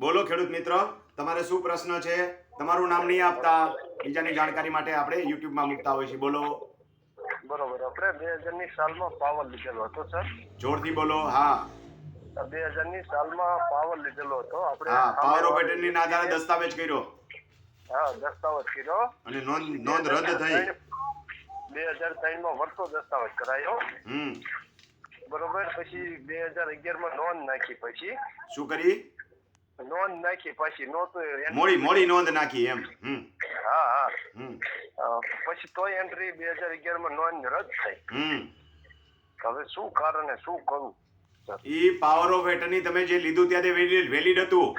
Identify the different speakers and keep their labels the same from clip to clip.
Speaker 1: બોલો ખેડૂત મિત્ર તમારે શું પ્રશ્ન છે? તમારું નામ નહીં આપતા બીજાની જાણકારી માટે આપણે યુટ્યુબમાં મૂકતા હોય છે બોલો.
Speaker 2: બરોબર. આપણે બે હજારની સાલમાં પાવર લીધેલો હતો સર.
Speaker 1: જોરથી બોલો હા.
Speaker 2: બે હજારની સાલમાં પાવર લીધેલો હતો. આપણે
Speaker 1: હા પાવર ઓફ
Speaker 2: સામે-
Speaker 1: આધારે દસ્તાવેજ કર્યો.
Speaker 2: હા દસ્તાવેજ કર્યો.
Speaker 1: અને નોંધ નોંધ રદ થઈ.
Speaker 2: બે હજાર ત્રણમાં વર્તો દસ્તાવેજ કરાયો.
Speaker 1: હમ.
Speaker 2: બરોબર. પછી બે હજાર અગિયારમાં નોંધ નાખી પછી
Speaker 1: શું કરી?
Speaker 2: નોંધ નાખી પછી નહોતું
Speaker 1: મોડી મોડી નોંધ નાખી એમ
Speaker 2: હા હા પછી તોય એન્ટ્રી બે હજાર અગિયારમાં નોંધ રદ થઈ હવે શું કારણે શું કરું એ
Speaker 1: ઈ પાવર ઓફ એટર્ની તમે જે લીધું ત્યારે વેલિડ વેલિડ હતું.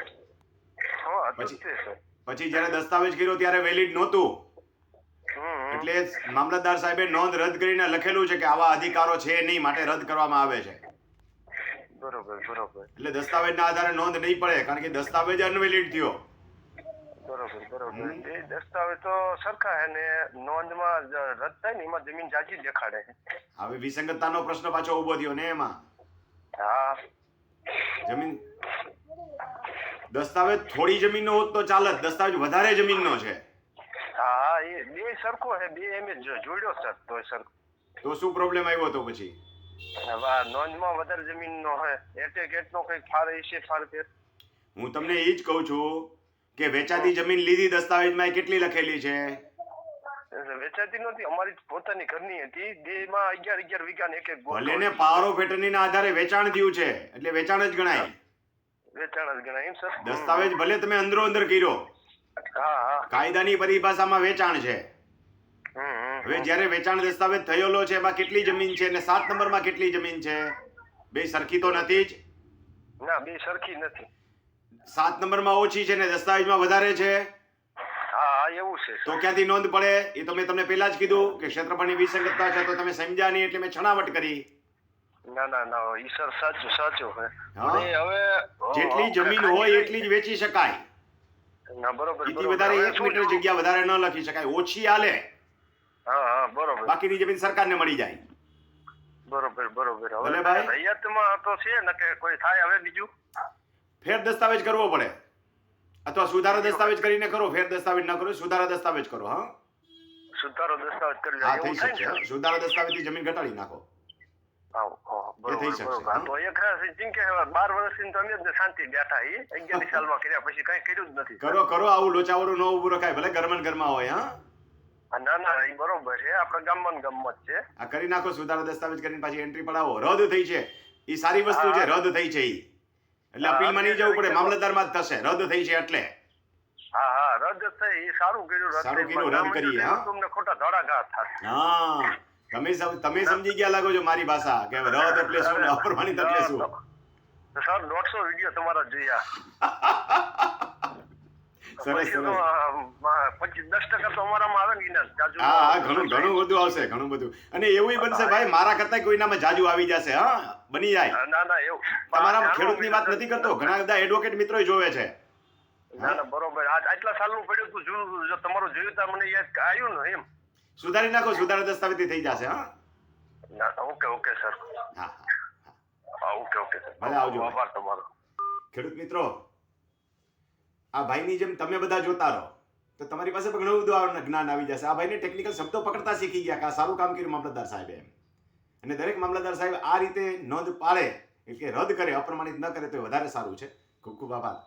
Speaker 2: હા
Speaker 1: પછી- જ્યારે દસ્તાવેજ કર્યો ત્યારે વેલિડ નહોતું. એટલે મામલતદાર સાહેબે નોંધ રદ કરીને લખેલું છે કે આવા અધિકારો છે નહીં માટે રદ કરવામાં આવે છે.
Speaker 2: બરોબર બરોબર.
Speaker 1: એટલે દસ્તાવેજના આધારે નોંધ નહીં પડે કારણ કે દસ્તાવેજ અનવેલિડ થયો.
Speaker 2: બરોબર બરોબર. એ દસ્તાવેજ તો સરખા હે ને નોંધમાં રદ થાય ને એમાં જમીન જાજી દેખાડે.
Speaker 1: હવે વિસંગતતાનો પ્રશ્ન પાછો ઊભો થયો ને એમાં.
Speaker 2: હા.
Speaker 1: જમીન દસ્તાવેજ થોડી જમીનનો હોત તો ચાલત દસ્તાવેજ વધારે જમીનનો છે.
Speaker 2: હા એ બે સરખો છે બે એમ જ જોડ્યો સર તો સર
Speaker 1: તો શું પ્રોબ્લેમ આવ્યો તો પછી?
Speaker 2: નોંધમાં વધારે જમીનનો હોય એટેક એટનો કંઈક ફાર છે ફાર
Speaker 1: હું તમને એ જ કહું છું કે વેચાતી જમીન લીધી દસ્તાવેજમાં કેટલી લખેલી છે?
Speaker 2: વેચાતી નહોતી અમારી પોતાની ઘરની હતી. બે માં અગિયાર અગિયાર વીઘા એક એક
Speaker 1: ભલે ને પાવરો ઓફ ના આધારે વેચાણ થયું છે એટલે વેચાણ જ ગણાય.
Speaker 2: વેચાણ જ ગણાય એમ સર?
Speaker 1: દસ્તાવેજ ભલે તમે અંદરો અંદર કર્યો.
Speaker 2: હા હા.
Speaker 1: કાયદાની પરિભાષામાં વેચાણ છે. હવે. જ્યારે વેચાણ દસ્તાવેજ થયેલો છે એમાં કેટલી જમીન છે અને સાત નંબરમાં કેટલી જમીન છે? બે સરખી તો નથી જ?
Speaker 2: ના બે સરખી નથી.
Speaker 1: સાત નંબરમાં ઓછી છે ને દસ્તાવેજમાં વધારે છે?
Speaker 2: હા હા એવું છે
Speaker 1: તો ક્યાંથી નોંધ પડે? એ તો મેં તમને પહેલા જ કીધું કે ક્ષેત્રફળની વિસંગતતા છે તો તમે સમજ્યા નહીં એટલે મેં છણાવટ કરી.
Speaker 2: ના ના ના ઈ સર સાચું સાચું અને હવે
Speaker 1: જેટલી જમીન હોય એટલી જ વેચી શકાય.
Speaker 2: ના બરોબર
Speaker 1: વધારે એક મીટર જગ્યા વધારે ન લખી શકાય. ઓછી હાલે
Speaker 2: હા હા બરોબર.
Speaker 1: બાકીની જમીન સરકારને મળી જાય.
Speaker 2: બરોબર બરોબર. હવે
Speaker 1: ભાઈ.
Speaker 2: રૈયતમાં તો છે ને કે કોઈ થાય હવે બીજું?
Speaker 1: ફેર દસ્તાવેજ કરવો પડે. અથવા સુધારા દસ્તાવેજ કરીને કરો ફેર દસ્તાવેજ ન કરો સુધારા દસ્તાવેજ કરો હા?
Speaker 2: સુધારો દસ્તાવેજ કરી
Speaker 1: હા થઈ શકે. સુધારા દસ્તાવેજથી જમીન ઘટાડી નાખો. કરો કરો આવું લોચાવડું ન ઉભું રખાય ભલે ગરમન ગરમા હોય હા,
Speaker 2: ના ના એ બરોબર છે આપણે ગામમાં ગમત છે.
Speaker 1: આ કરી નાખો સુધારો દસ્તાવેજ કરીને પાછી એન્ટ્રી પડાવો. રદ થઈ છે. એ સારી વસ્તુ છે રદ થઈ છે ઈ. એટલે અપીલમાં નહીં જવું પડે. મામલતદારમાં જ થશે. રદ થઈ છે એટલે.
Speaker 2: હા હા રદ થઈ. એ સારું કર્યું રદ
Speaker 1: સારું કર્યું, રદ કરીએ, હા.
Speaker 2: તમને ખોટા
Speaker 1: હા. તમે તમે સમજી ગયા લાગો છો મારી ભાષા કે રદ એટલે શું ને એટલે શું?
Speaker 2: સર દોઢસો વીડિયો તમારા જોયા.
Speaker 1: સરસ
Speaker 2: દસ ટકા તો અમારામાં આવે ને ઈ જાજુ
Speaker 1: હા હા ઘણું ઘણું બધું આવશે ઘણું બધું. અને એવું બનશે ભાઈ મારા કરતા કોઈનામાં જાજુ આવી જશે હા બની જાય.
Speaker 2: ના ના એવું.
Speaker 1: તમારા ખેડૂતની વાત નથી કરતો ઘણા બધા એડવોકેટ મિત્રો જોવે છે.
Speaker 2: ના ના બરોબર. આટલા સાલનું પડ્યું તું જૂનું જો તમારું જોયું તા મને યાદ આવ્યું ને એમ.
Speaker 1: સુધારી નાખો સુધારા દસ્તાવેજથી થઈ જશે હા.
Speaker 2: ના ઓકે ઓકે સર.
Speaker 1: હા હા.
Speaker 2: હા ઓકે ઓકે સર.
Speaker 1: ભલે આવજો.
Speaker 2: આભાર તમારો.
Speaker 1: ખેડૂત મિત્રો આ ભાઈની જેમ તમે બધા જોતા રહો. તો તમારી પાસે પણ ઘણું બધું જ્ઞાન આવી જશે. આ ભાઈને ટેકનિકલ શબ્દો પકડતા શીખી ગયા કે આ સારું કામ કર્યું મામલતદાર સાહેબે એમ. અને દરેક મામલતદાર સાહેબ આ રીતે નોંધ પાડે એટલે રદ કરે, અપ્રમાણિત ન કરે તો વધારે સારું છે. ખૂબ ખૂબ આભાર.